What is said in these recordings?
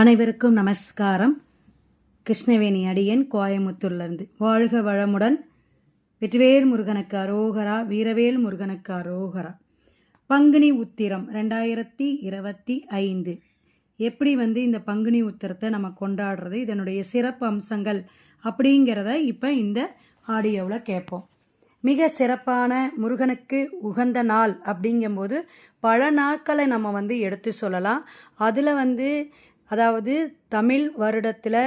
அனைவருக்கும் நமஸ்காரம். கிருஷ்ணவேணி அடியன் கோயமுத்தூர்லேருந்து வாழ்க வளமுடன். வெற்றிவேல் முருகனுக்கு அரோகரா வீரவேல் முருகனுக்கு அரோகரா. பங்குனி உத்திரம் ரெண்டாயிரத்தி இருபத்தி ஐந்து. எப்படி வந்து இந்த பங்குனி உத்திரத்தை நம்ம கொண்டாடுறது இதனுடைய சிறப்பு அம்சங்கள் அப்படிங்கிறத இப்போ இந்த ஆடியோவில் கேட்போம். மிக சிறப்பான முருகனுக்கு உகந்த நாள் அப்படிங்கும்போது பல நாட்களை நம்ம வந்து எடுத்து சொல்லலாம். அதில் வந்து அதாவது தமிழ் வருடத்தில்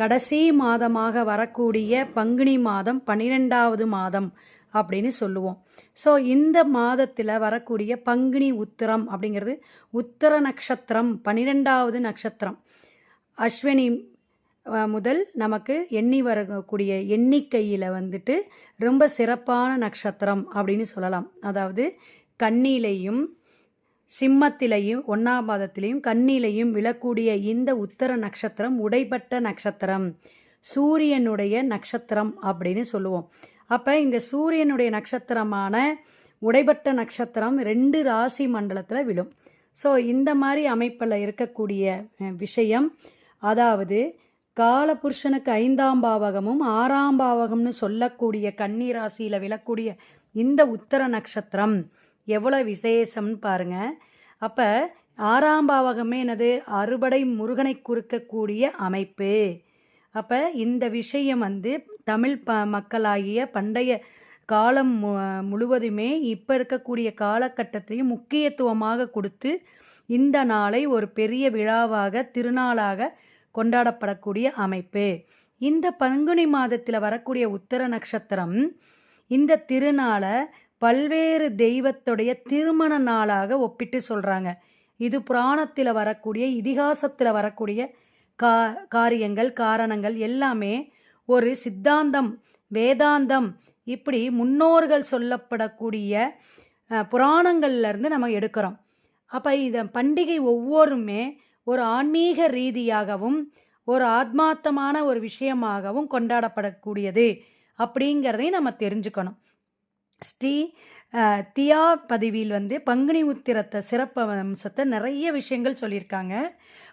கடைசி மாதமாக வரக்கூடிய பங்குனி மாதம் பன்னிரெண்டாவது மாதம் அப்படின்னு சொல்லுவோம். ஸோ இந்த மாதத்தில் வரக்கூடிய பங்குனி உத்திரம் அப்படிங்கிறது உத்தர நட்சத்திரம் பன்னிரெண்டாவது நட்சத்திரம். அஸ்வினி முதல் நமக்கு எண்ணி வரக்கூடிய எண்ணிக்கையில் வந்துட்டு ரொம்ப சிறப்பான நட்சத்திரம் அப்படின்னு சொல்லலாம். அதாவது கண்ணிலையும் சிம்மத்திலையும் ஒன்றாம் பாதத்திலையும் கண்ணிலையும் விழக்கூடிய இந்த உத்தர நட்சத்திரம் உடைப்பட்ட நட்சத்திரம். சூரியனுடைய நட்சத்திரம் அப்படின்னு சொல்லுவோம். அப்போ இந்த சூரியனுடைய நட்சத்திரமான உடைபட்ட நட்சத்திரம் ரெண்டு ராசி மண்டலத்தில் விழும். ஸோ இந்த மாதிரி அமைப்பில் இருக்கக்கூடிய விஷயம் அதாவது காலபுருஷனுக்கு ஐந்தாம் பாவகமும் ஆறாம் பாவகம்னு சொல்லக்கூடிய கன்னி ராசியில் விழக்கூடிய இந்த உத்தர நட்சத்திரம். எவ்வளோ விசேஷம்னு பாருங்க. அப்போ ஆறாம் பாவகமே என்னது? அறுபடை முருகனை குறுக்கக்கூடிய அமைப்பு. அப்போ இந்த விஷயம் வந்து தமிழ் ப மக்களாகிய பண்டைய காலம் மு முழுவதுமே இப்போ இருக்கக்கூடிய காலகட்டத்தையும் முக்கியத்துவமாக கொடுத்து இந்த நாளை ஒரு பெரிய விழாவாக திருநாளாக கொண்டாடப்படக்கூடிய அமைப்பு. இந்த பங்குனி மாதத்தில் வரக்கூடிய உத்தர நட்சத்திரம் இந்த திருநாளை பல்வேறு தெய்வத்துடைய திருமண நாளாக ஒப்பிட்டு சொல்கிறாங்க இது புராணத்தில் வரக்கூடிய இதிகாசத்தில் வரக்கூடிய கா காரியங்கள் காரணங்கள் எல்லாமே ஒரு சித்தாந்தம் வேதாந்தம் இப்படி முன்னோர்கள் சொல்லப்படக்கூடிய புராணங்கள்லேருந்து நம்ம எடுக்கிறோம். அப்போ இந்த பண்டிகை ஒவ்வொருமே ஒரு ஆன்மீக ரீதியாகவும் ஒரு ஆத்மார்த்தமான ஒரு விஷயமாகவும் கொண்டாடப்படக்கூடியது அப்படிங்கிறதையும் நம்ம தெரிஞ்சுக்கணும். ஸ்ரீ தியா பதிவில் வந்து பங்குனி உத்திரத்தை சிறப்பு அம்சத்தை நிறைய விஷயங்கள் சொல்லியிருக்காங்க.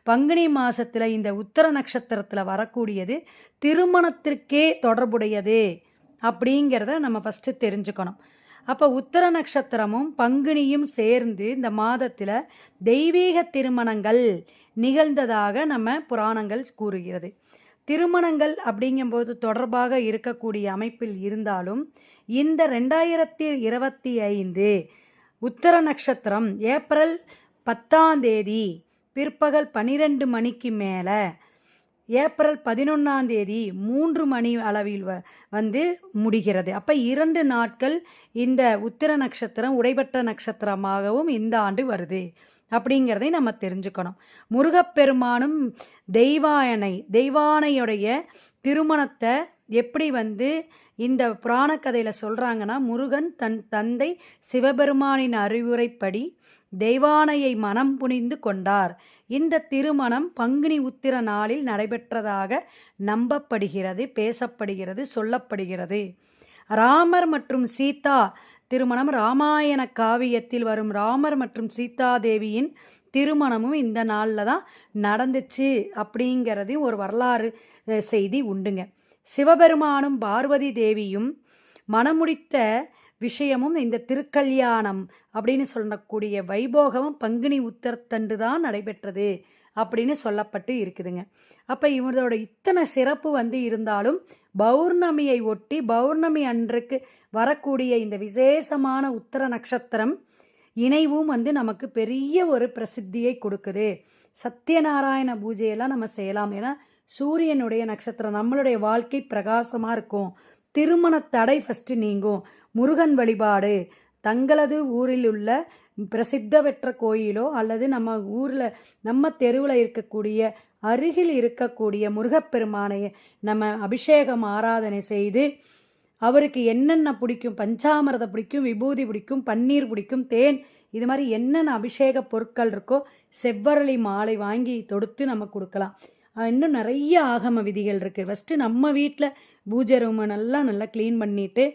பங்குனி மாதத்தில் இந்த உத்தர நட்சத்திரத்தில் வரக்கூடியது திருமணத்திற்கே தொடர்புடையது அப்படிங்கிறத நம்ம ஃபஸ்ட்டு தெரிஞ்சுக்கணும். அப்போ உத்தர நட்சத்திரமும் பங்குனியும் சேர்ந்து இந்த மாதத்தில் தெய்வீக திருமணங்கள் நிகழ்ந்ததாக நம்ம புராணங்கள் கூறுகிறது. திருமணங்கள் அப்படிங்கும்போது தொடர்பாக இருக்கக்கூடிய அமைப்பில் இருந்தாலும் இந்த ரெண்டாயிரத்தி இருபத்தி ஐந்து உத்தர நட்சத்திரம் ஏப்ரல் பத்தாம் தேதி பிற்பகல் பனிரெண்டு மணிக்கு மேலே ஏப்ரல் பதினொன்றாம் தேதி மூன்று மணி அளவில் வ- வந்து முடிகிறது. அப்போ இரண்டு நாட்கள் இந்த உத்திர நட்சத்திரம் உடைபட்ட நட்சத்திரமாகவும் இந்த ஆண்டு வருது அப்படிங்கிறதை நம்ம தெரிஞ்சுக்கணும். முருகப்பெருமானும் தெய்வாயனை தெய்வானையுடைய திருமணத்தை எப்படி வந்து இந்த புராண கதையில் சொல்கிறாங்கன்னா முருகன் தன் தந்தை சிவபெருமானின் அறிவுரைப்படி தெய்வானையை மனம் புனிந்து கொண்டார். இந்த திருமணம் பங்குனி உத்திர நாளில் நடைபெற்றதாக நம்பப்படுகிறது பேசப்படுகிறது சொல்லப்படுகிறது. ராமர் மற்றும் சீதா திருமணம் ராமாயண காவியத்தில் வரும் ராமர் மற்றும் சீதா தேவியின் திருமணமும் இந்த நாளில் தான் நடந்துச்சு அப்படிங்கிறதையும் ஒரு வரலாறு செய்தி உண்டுங்க. சிவபெருமானும் பார்வதி தேவியும் மணமுடித்த விஷயமும் இந்த திருக்கல்யாணம் அப்படின்னு சொல்லக்கூடிய வைபோகமும் பங்குனி உத்தரத்தன்று தான் நடைபெற்றது அப்படின்னு சொல்லப்பட்டு இருக்குதுங்க. அப்போ இவரோட இத்தனை சிறப்பு வந்து இருந்தாலும் பௌர்ணமியை ஒட்டி பௌர்ணமி அன்றுக்கு வரக்கூடிய இந்த விசேஷமான உத்தர நட்சத்திரம் இணைவும் வந்து நமக்கு பெரிய ஒரு பிரசித்தியை கொடுக்குது. சத்யநாராயண பூஜையெல்லாம் நம்ம செய்யலாம். ஏன்னா சூரியனுடைய நட்சத்திரம் நம்மளுடைய வாழ்க்கை பிரகாசமாக இருக்கும். திருமண தடை ஃபஸ்ட்டு நீங்கும். முருகன் வழிபாடு. தங்களது ஊரில் உள்ள பிரசித்த பெற்ற கோயிலோ அல்லது நம்ம ஊரில் நம்ம தெருவில் இருக்கக்கூடிய அருகில் இருக்கக்கூடிய முருகப்பெருமானை நம்ம அபிஷேகம் ஆராதனை செய்து அவருக்கு என்னென்ன பிடிக்கும்? பஞ்சாமிரதம் பிடிக்கும் விபூதி பிடிக்கும் பன்னீர் பிடிக்கும் தேன் இது மாதிரி என்னென்ன அபிஷேக பொருட்கள் இருக்கோ செவ்வரளி மாலை வாங்கி தொடுத்து நம்ம கொடுக்கலாம். இன்னும் நிறைய ஆகம விதிகள் இருக்குது ஃபஸ்ட்டு நம்ம வீட்டில் பூஜை ரூமை நல்லா நல்லா க்ளீன் பண்ணிட்டு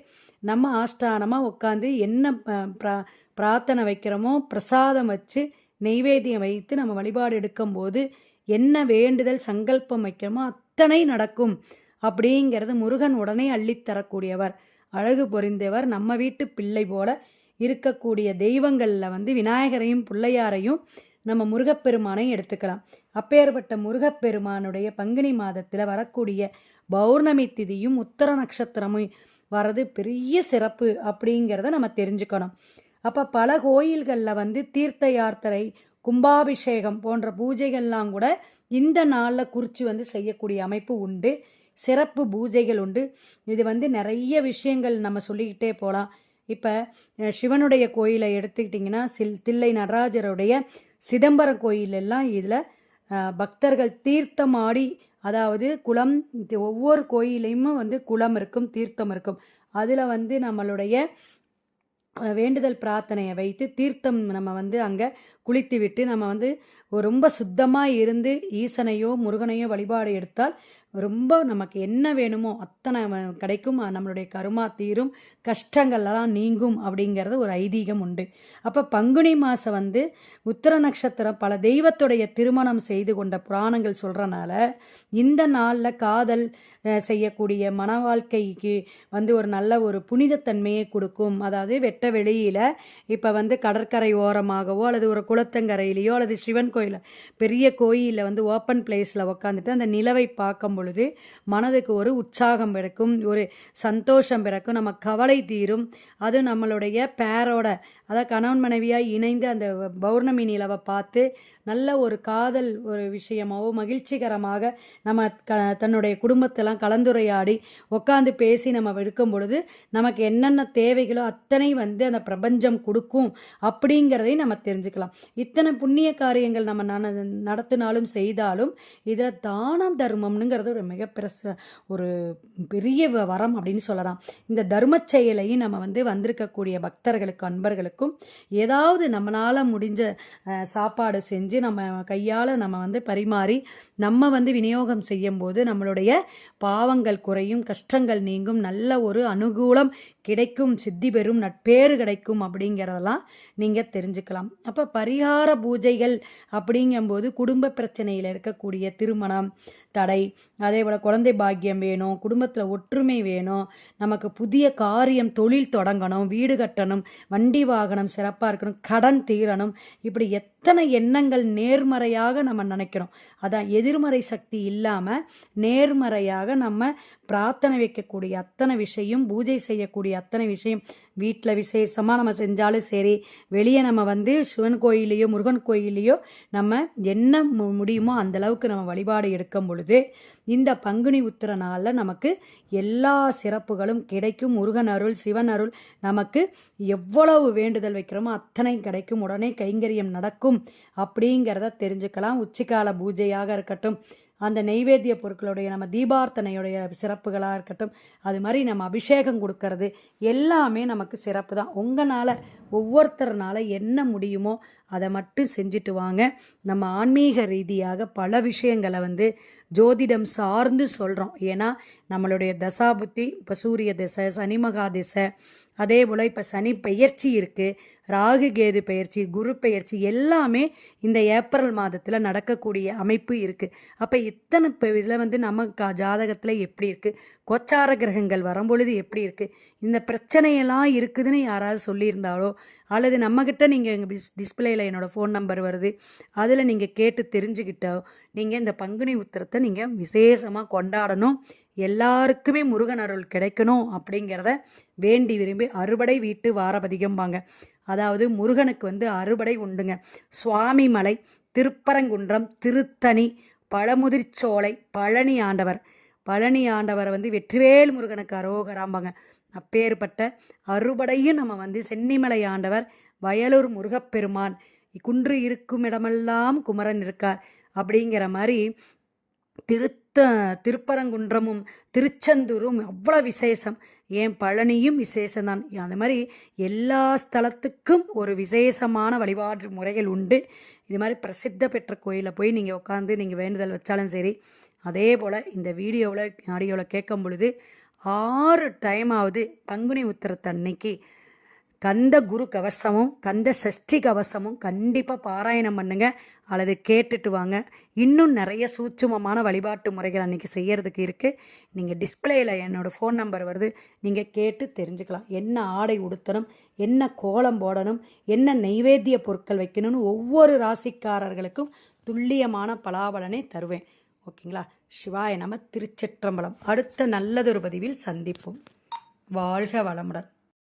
நம்ம ஆஷ்டானமாக உட்காந்து என்ன ப- பிரார்த்தனை வைக்கிறோமோ பிரசாதம் வச்சு நெய்வேத்தியம் வைத்து நம்ம வழிபாடு எடுக்கும்போது என்ன வேண்டுதல் சங்கல்பம் வைக்கிறோமோ அத்தனை நடக்கும் அப்படிங்கிறது முருகன் உடனே அள்ளித்தரக்கூடியவர் அழகு பொறிந்தவர் நம்ம வீட்டு பிள்ளை போல இருக்கக்கூடிய தெய்வங்களில் வந்து விநாயகரையும் பிள்ளையாரையும் நம்ம முருகப்பெருமானை எடுத்துக்கலாம். அப்பேற்பட்ட முருகப்பெருமானுடைய பங்குனி மாதத்தில் வரக்கூடிய பௌர்ணமி திதியும் உத்தர நட்சத்திரமும் வர்றது பெரிய சிறப்பு அப்படிங்கிறத நம்ம தெரிஞ்சுக்கணும். அப்போ பல கோயில்களில் வந்து தீர்த்த யாத்திரை கும்பாபிஷேகம் போன்ற பூஜைகள்லாம் கூட இந்த நாளில் குறித்து வந்து செய்யக்கூடிய அமைப்பு உண்டு. சிறப்பு பூஜைகள் உண்டு. இது வந்து நிறைய விஷயங்கள் நம்ம சொல்லிக்கிட்டே போகலாம் இப்போ சிவனுடைய கோயிலை எடுத்துக்கிட்டிங்கன்னா சில் தில்லை நடராஜருடைய சிதம்பரம் கோயிலெல்லாம் இதில் பக்தர்கள் தீர்த்தமாடி அதாவது குளம் ஒவ்வொரு கோயிலையும் வந்து குளம் இருக்கும் தீர்த்தம் இருக்கும். அதில் வந்து நம்மளுடைய வேண்டுதல் பிரார்த்தனையை வைத்து தீர்த்தம் நம்ம வந்து அங்கே குளித்து விட்டு நம்ம வந்து ரொம்ப சுத்தமாக இருந்து ஈசனையோ முருகனையோ வழிபாடு எடுத்தால் ரொம்ப நமக்கு என்ன வேணுமோ அத்தனை கிடைக்கும். நம்மளுடைய கருமா தீரும் கஷ்டங்கள்லாம் நீங்கும் அப்படிங்கிறது ஒரு ஐதீகம் உண்டு. அப்போ பங்குனி மாதம் வந்து உத்தர நட்சத்திரம் பல தெய்வத்துடைய திருமணம் செய்து கொண்ட புராணங்கள் சொல்கிறனால இந்த நாளில் காதல் செய்யக்கூடிய மன வாழ்க்கைக்கு வந்து ஒரு நல்ல ஒரு புனிதத்தன்மையை கொடுக்கும். அதாவது வெட்ட வெளியில் இப்போ வந்து கடற்கரை ஓரமாகவோ அல்லது ஒரு குளத்தங்கரையிலையோ அல்லது சிவன் கோயில் பெரிய கோயிலில் வந்து ஓப்பன் பிளேஸில் உக்காந்துட்டு அந்த நிலவை பார்க்கும் பொழுது மனதுக்கு ஒரு உற்சாகம் பிறக்கும் ஒரு சந்தோஷம் பிறக்கும் நம்ம கவலை தீரும். அது நம்மளுடைய பேரோட அதாவது கணவன் மனைவியாக இணைந்து அந்த பௌர்ணமி நிலவை பார்த்து நல்ல ஒரு காதல் ஒரு விஷயமாவோ மகிழ்ச்சிகரமாக நம்ம க தன்னுடைய குடும்பத்தெல்லாம் கலந்துரையாடி உட்காந்து பேசி நம்ம எடுக்கும் பொழுது நமக்கு என்னென்ன தேவைகளோ அத்தனை வந்து அந்த பிரபஞ்சம் கொடுக்கும் அப்படிங்கிறதையும் நம்ம தெரிஞ்சுக்கலாம். இத்தனை புண்ணிய காரியங்கள் நம்ம நடத்தினாலும் செய்தாலும் இதில் தானம் தர்மம்னுங்கிறது ஒரு மிக பெருச ஒரு பெரிய வரம் அப்படின்னு சொல்லலாம். இந்த தர்ம செயலையும் நம்ம வந்து வந்திருக்கக்கூடிய பக்தர்களுக்கு அன்பர்களுக்கும் ஏதாவது நம்மளால் முடிஞ்ச சாப்பாடு செஞ்சு நம்ம கையால் நம்ம வந்து பரிமாறி நம்ம வந்து விநியோகம் செய்யும்போது நம்மளுடைய பாவங்கள் குறையும் கஷ்டங்கள் நீங்கும். நல்ல ஒரு அனுகூலம் கிடைக்கும் சித்தி பெறும் நட்பேறு கிடைக்கும் அப்படிங்கிறதெல்லாம் நீங்கள் தெரிஞ்சுக்கலாம். அப்போ பரிகார பூஜைகள் அப்படிங்கும்போது குடும்ப பிரச்சனையில் இருக்கக்கூடிய திருமணம் தடை அதே போல் குழந்தை பாக்கியம் வேணும் குடும்பத்தில் ஒற்றுமை வேணும் நமக்கு புதிய காரியம் தொழில் தொடங்கணும் வீடு கட்டணும் வண்டி வாகனம் சிறப்பாக இருக்கணும் கடன் தீரணும் இப்படி எத்தனை எண்ணங்கள் நேர்மறையாக நம்ம நினைக்கணும். அதான் எதிர்மறை சக்தி இல்லாமல் நேர்மறையாக நம்ம பிரார்த்தனை வைக்கக்கூடிய அத்தனை விஷயம் பூஜை செய்யக்கூடிய அத்தனை விஷயம். வீட்டில் விசேஷமாக நம்ம செஞ்சாலும் சரி வெளியே நம்ம வந்து சிவன் கோயிலையோ முருகன் கோயிலையோ நம்ம என்ன முடியுமோ அந்தளவுக்கு நம்ம வழிபாடு எடுக்கும் பொழுது இந்த பங்குனி உத்திர நாளில் நமக்கு எல்லா சிறப்புகளும் கிடைக்கும். முருகன் அருள் சிவன் அருள் நமக்கு எவ்வளவு வேண்டுதல் வைக்கிறோமோ அத்தனை கிடைக்கும். உடனே கைங்கரியம் நடக்கும். அப்படிங்கிறத தெரிஞ்சுக்கலாம். உச்சிக்கால பூஜையாக இருக்கட்டும் அந்த நெய்வேத்திய பொருட்களுடைய நம்ம தீபார்த்தனையுடைய சிறப்புகளாக இருக்கட்டும் அது மாதிரி நம்ம அபிஷேகம் கொடுக்கறது எல்லாமே நமக்கு சிறப்பு தான். உங்களால் ஒவ்வொருத்தர்னால என்ன முடியுமோ அதை மட்டும் செஞ்சுட்டு வாங்க. நம்ம ஆன்மீக ரீதியாக பல விஷயங்களை வந்து ஜோதிடம் சார்ந்து சொல்கிறோம் ஏன்னா நம்மளுடைய தசாபுத்தி இப்போ சூரிய திசை சனிமகா திசை அதே போல் இப்போ சனி பெயர்ச்சி இருக்குது ராகு கேது பயிற்சி குரு பயிற்சி எல்லாமே இந்த ஏப்ரல் மாதத்தில் நடக்கக்கூடிய அமைப்பு இருக்குது அப்போ இத்தனை இதில் வந்து நம்ம கா ஜாதகத்தில் எப்படி இருக்குது கொச்சார கிரகங்கள் வரும்பொழுது எப்படி இருக்குது இந்த பிரச்சனையெல்லாம் இருக்குதுன்னு யாராவது சொல்லியிருந்தாலோ அல்லது நம்மக்கிட்ட நீங்கள் எங்கள் டிஸ் டிஸ்பிளேயில் என்னோடய ஃபோன் நம்பர் வருது அதில் நீங்கள் கேட்டு தெரிஞ்சுக்கிட்டோ நீங்கள் இந்த பங்குனி உத்திரத்தை நீங்கள் விசேஷமாக கொண்டாடணும். எல்லாருக்குமே முருகன் அருள் கிடைக்கணும் அப்படிங்கிறத வேண்டி விரும்பி அறுபடை வீட்டு வாரபதிகம்பாங்க. அதாவது முருகனுக்கு வந்து அறுபடை உண்டுங்க. சுவாமி மலை திருப்பரங்குன்றம் திருத்தணி பழமுதிர்ச்சோலை பழனி ஆண்டவர். பழனி ஆண்டவரை வந்து வெற்றிவேல் முருகனுக்கு அரோகராம்பாங்க. அப்பேற்பட்ட அறுபடையும் நம்ம வந்து சென்னிமலை ஆண்டவர் வயலூர் முருகப்பெருமான் குன்று இருக்கும் இடமெல்லாம் குமரன் இருக்கார் அப்படிங்கிற மாதிரி திருத்த திருப்பரங்குன்றமும் திருச்செந்தூரும் அவ்வளோ விசேஷம். ஏன் பழனியும் விசேஷம்தான் அந்த மாதிரி எல்லா ஸ்தலத்துக்கும் ஒரு விசேஷமான வழிபாடு முறைகள் உண்டு. இது மாதிரி பிரசித்த பெற்ற கோயிலில் போய் நீங்கள் உட்காந்து நீங்கள் வேண்டுதல் வச்சாலும் சரி அதே போல் இந்த வீடியோவில் ஆடியோவில் கேட்கும் பொழுது ஆறு டைம் ஆகுது பங்குனி உத்திரத்தன்னைக்கு கந்த குரு கவசமும் கந்த சஷ்டி கவசமும் கண்டிப்பாக பாராயணம் பண்ணுங்க. அல்லது கேட்டுட்டு வாங்க. இன்னும் நிறைய சூட்சுமமான வழிபாட்டு முறைகள் அன்றைக்கி செய்கிறதுக்கு இருக்குது நீங்கள் டிஸ்பிளேயில் என்னோடய ஃபோன் நம்பர் வருது. நீங்கள் கேட்டு தெரிஞ்சுக்கலாம். என்ன ஆடை உடுத்தணும் என்ன கோலம் போடணும் என்ன நைவேத்திய பொருட்கள் வைக்கணும்னு ஒவ்வொரு ராசிக்காரர்களுக்கும் துல்லியமான பலாபலனை தருவேன். ஓகேங்களா? சிவாய நம திருச்சிற்றம்பலம். அடுத்த நல்லதொரு பதிவில் சந்திப்போம். வாழ்க வளமுடன்.